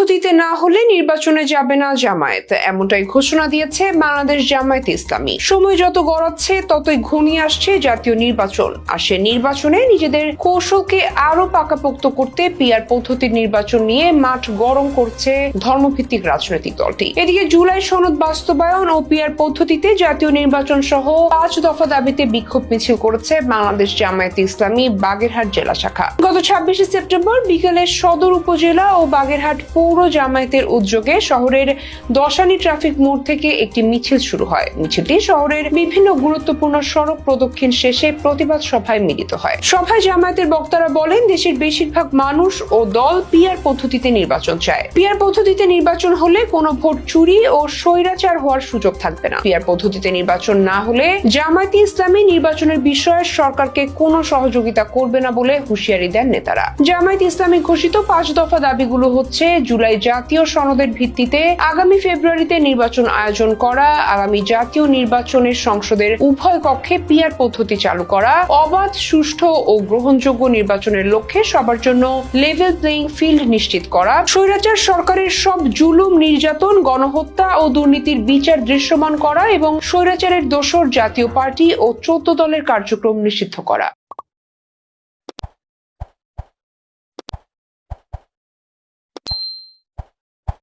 পদ্ধতিতে না হলে নির্বাচনে যাবে না জামায়াত। এমনটাই ঘোষণা দিয়েছে বাংলাদেশ জামায়াত ইসলামী। সময় যত গড়াচ্ছে, ততই ঘনিয়ে আসছে জাতীয় নির্বাচন। আর সে নির্বাচনে নিজেদের কৌশলকে আরও পাকাপোক্ত করতে পিআর পদ্ধতির নির্বাচন নিয়ে মাঠ গরম করছে ধর্মভিত্তিক রাজনৈতিক দলটি। এদিকে জুলাই সনদ বাস্তবায়ন ও পিআর পদ্ধতিতে জাতীয় নির্বাচন সহ পাঁচ দফা দাবিতে বিক্ষোভ মিছিল করেছে বাংলাদেশ জামায়াত ইসলামী বাগেরহাট জেলা শাখা। গত ছাব্বিশে সেপ্টেম্বর বিকেলে সদর উপজেলা ও বাগেরহাট পৌর জামায়াতের উদ্যোগে শহরের দশানি ট্রাফিক মোড় থেকে একটি মিছিল শুরু হয়। মিছিলটি শহরের বিভিন্ন গুরুত্বপূর্ণ সড়ক প্রদক্ষিণ শেষে প্রতিবাদ সভায় মিলিত হয়। সভায় জামায়াতের বক্তারা বলেন, দেশের বেশিরভাগ মানুষ ও দল পিআর পদ্ধতিতে নির্বাচন চায়। পিআর পদ্ধতিতে নির্বাচন হলে কোনো ভোট চুরি ও স্বৈরাচার হওয়ার সুযোগ থাকবে না। পিআর পদ্ধতিতে নির্বাচন না হলে জামায়াতে ইসলামী নির্বাচনের বিষয়ে সরকারকে কোনো সহযোগিতা করবে না বলে হুঁশিয়ারি দেন নেতারা। জামায়াত ইসলামী ঘোষিত পাঁচ দফা দাবিগুলো হচ্ছে জুলাই জাতীয় সনদের ভিত্তিতে আগামী ফেব্রুয়ারিতে নির্বাচন আয়োজন করা, আগামী জাতীয় নির্বাচনের সংসদের উভয় কক্ষে পিআর পদ্ধতি চালু করা, অবাধ, সুষ্ঠু ও গ্রহণযোগ্য নির্বাচনের লক্ষ্যে সবার জন্য লেভেল প্লেইং ফিল্ড নিশ্চিত করা, স্বৈরাচার সরকারের সব জুলুম, নির্যাতন, গণহত্যা ও দুর্নীতির বিচার দৃশ্যমান করা এবং স্বৈরাচারের দোসর জাতীয় পার্টি ও চৌদ্দ দলের কার্যক্রম নিষিদ্ধ করা।